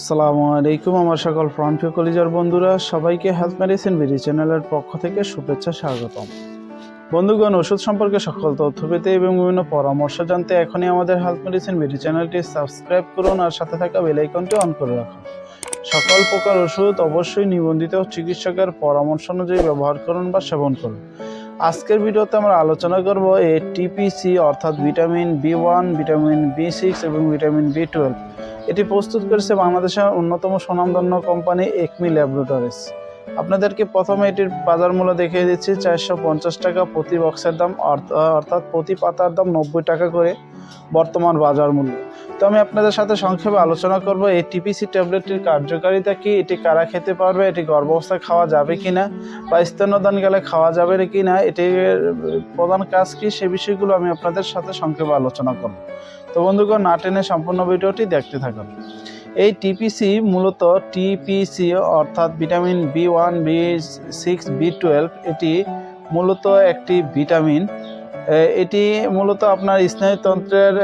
সালামু আলাইকুম আমার সকল ফ্রন্ট কলেজের বন্ধুরা, সবাইকে হেলথ মেডিসিন বিডি চ্যানেলের পক্ষ থেকে শুভেচ্ছা, স্বাগতম। বন্ধুগণ, ওষুধ সম্পর্কে সকল তথ্য পেতে এবং বিভিন্ন পরামর্শ জানতে এখনই আমাদের হেলথ মেডিসিন বিডি চ্যানেলটি সাবস্ক্রাইব করুন আর সাথে থাকা বেল আইকনটি অন করে রাখুন। সকল প্রকার ওষুধ অবশ্যই নিবন্ধিত চিকিৎসকের পরামর্শ অনুযায়ী ব্যবহার করুন বা সেবন করুন। আজকের ভিডিওতে আমরা আলোচনা করব এই টিপিসি অর্থাৎ vitamin B one vitamin B six এবং ভিটামিন বি টুয়েলভ এটি প্রস্তুত করেছে বাংলাদেশের অন্যতম স্বনামধন্য কোম্পানি একমি ল্যাবরেটরিজ। আপনাদেরকে প্রথমে এটির বাজার মূল্য দেখিয়ে দিচ্ছি, চারশো পঞ্চাশ টাকা প্রতি বক্সের দাম, অর্থ- অর্থাৎ প্রতি পাতার দাম নব্বই টাকা করে বর্তমান বাজার মূল্য তো আমি আপনাদের সাথে সংক্ষেপে আলোচনা করব, এই টিপিসি ট্যাবলেটটির কার্যকারিতা কি? এটি কারা খেতে পারবে? এটি গর্ভাবস্থায় খাওয়া যাবে কি না বা স্তন্যদান গেলে খাওয়া যাবে কি না এটির প্রধান কাজ কি? সে বিষয়গুলো আমি আপনাদের সাথে সংক্ষেপে আলোচনা করব। তো বন্ধুগণ, না টেনে সম্পূর্ণ ভিডিওটি দেখতে থাকুন। এই টিপিসি মূলত টিপিসি অর্থাৎ vitamin B one B six B twelve এটি মূলত একটি ভিটামিন। এটি মূলত আপনার স্নায়ুতন্ত্রের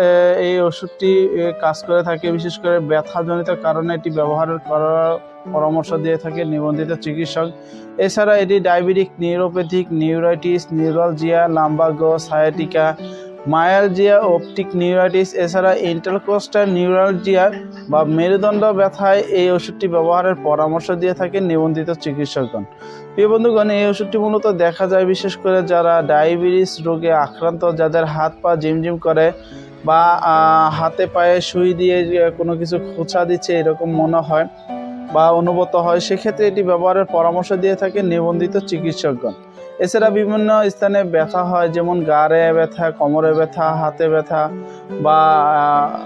এই ওষুধটি কাজ করে থাকে, বিশেষ করে ব্যথাজনিত কারণে এটি ব্যবহার করার পরামর্শ দিয়ে থাকে নিবন্ধিত চিকিৎসক। এছাড়া এটি diabetic, neuropathic, neuritis, neuralgia lumbago sciatica myalgia optic neuritis এছাড়া ইন্টারকোস্টার নিউরালজিয়া বা মেরুদণ্ড ব্যথায় এই ওষুধটি ব্যবহারের পরামর্শ দিয়ে থাকেন নিবন্ধিত চিকিৎসকগণ। প্রিয় বন্ধুগণ, এই ওষুধটি মূলত দেখা যায় বিশেষ করে যারা ডায়াবেটিস রোগে আক্রান্ত, যাদের হাত পা ঝিমঝিম করে বা হাতে পায়ে সুই দিয়ে কোনো কিছু খোঁচা দিচ্ছে এরকম মনে হয় বা অনুভূত হয়, সেক্ষেত্রে এটি ব্যবহারের পরামর্শ দিয়ে থাকে নিবন্ধিত চিকিৎসকগণ। এছাড়া বিভিন্ন স্থানে ব্যথা হয়, যেমন গাড়ে ব্যথা, কোমরে ব্যথা, হাতে ব্যথা বা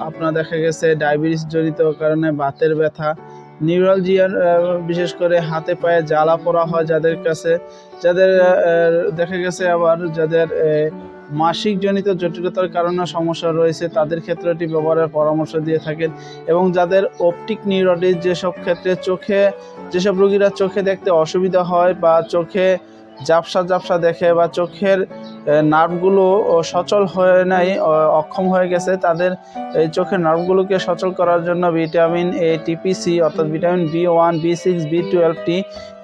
আপনার দেখা গেছে ডায়াবেটিস জনিত কারণে বাতের ব্যথা, নিউরালজিয়ার বিশেষ করে হাতে পায়ে জ্বালা পোড়া হয় যাদের কাছে, যাদের দেখা গেছে আবার যাদের মাসিক জনিত জটিলতার কারণে সমস্যা রয়েছে, তাদের ক্ষেত্রে এটি ব্যবহারের পরামর্শ দিয়ে থাকেন এবং যাদের অপটিক নিউরোটিস যেসব ক্ষেত্রে চোখে, যেসব রোগীরা চোখে দেখতে অসুবিধা হয় বা চোখে ঝাপসা ঝাপসা দেখে বা চোখের নার্ভগুলো সচল হয়ে নাই অক্ষম হয়ে গেছে, তাদের এই চোখের নার্ভগুলোকে সচল করার জন্য ভিটামিন এ টিপিসি অর্থাৎ vitamin B one, B six, B টুয়েলভটি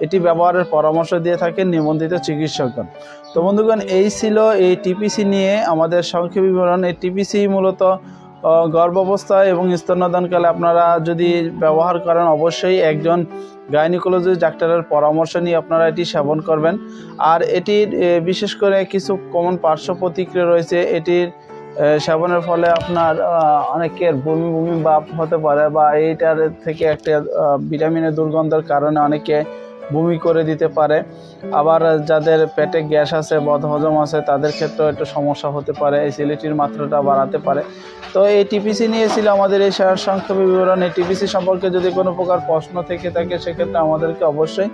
এটি ব্যবহারের পরামর্শ দিয়ে থাকেন নিবন্ধিত চিকিৎসকগণ। তো বন্ধুগণ, এই ছিল এই টিপিসি নিয়ে আমাদের সংক্ষেপ বিবরণ। এই টিপিসি মূলত গর্ভাবস্থায় এবং স্তন্যদানকালে আপনারা যদি ব্যবহার করেন, অবশ্যই একজন গাইনিকোলজিস্ট ডাক্তারের পরামর্শ নিয়ে আপনারা এটি সেবন করবেন। আর এটির বিশেষ করে কিছু কমন পার্শ্ব প্রতিক্রিয়া রয়েছে, এটির সেবনের ফলে আপনার অনেকের বমি বমি ভাব হতে পারে বা এইটার থেকে একটা ভিটামিনের দুর্গন্ধের কারণে অনেকে বমি করে দিতে পারে। আবার যাদের পেটে গ্যাস আছে বদ হজম আছে, তাদের ক্ষেত্রেও একটু সমস্যা হতে পারে। অ্যাসিডিটির মাত্রাটা বাড়াতে পারে। তো এই টিপিসি নিয়েছিল আমাদের এই সার সংক্ষেপে বিবরণ। এই টিপিসি সম্পর্কে যদি কোনো প্রকার প্রশ্ন থেকে থাকে, সেক্ষেত্রে আমাদেরকে অবশ্যই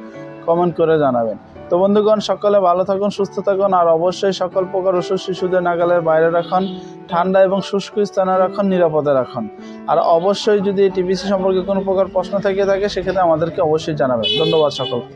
কমেন্ট করে জানাবেন। তো বন্ধুগণ, সকলে ভালো থাকুন, সুস্থ থাকুন, আর অবশ্যই সকল প্রকার ওষুধ শিশুদের নাগালের বাইরে রাখুন, ঠান্ডা এবং শুষ্ক স্থানে রাখুন, নিরাপদে রাখুন। আর অবশ্যই যদি টিভিসি সম্পর্কে কোনো প্রকার প্রশ্ন থেকে থাকে, সেক্ষেত্রে আমাদেরকে অবশ্যই জানাবেন। ধন্যবাদ সকলকে।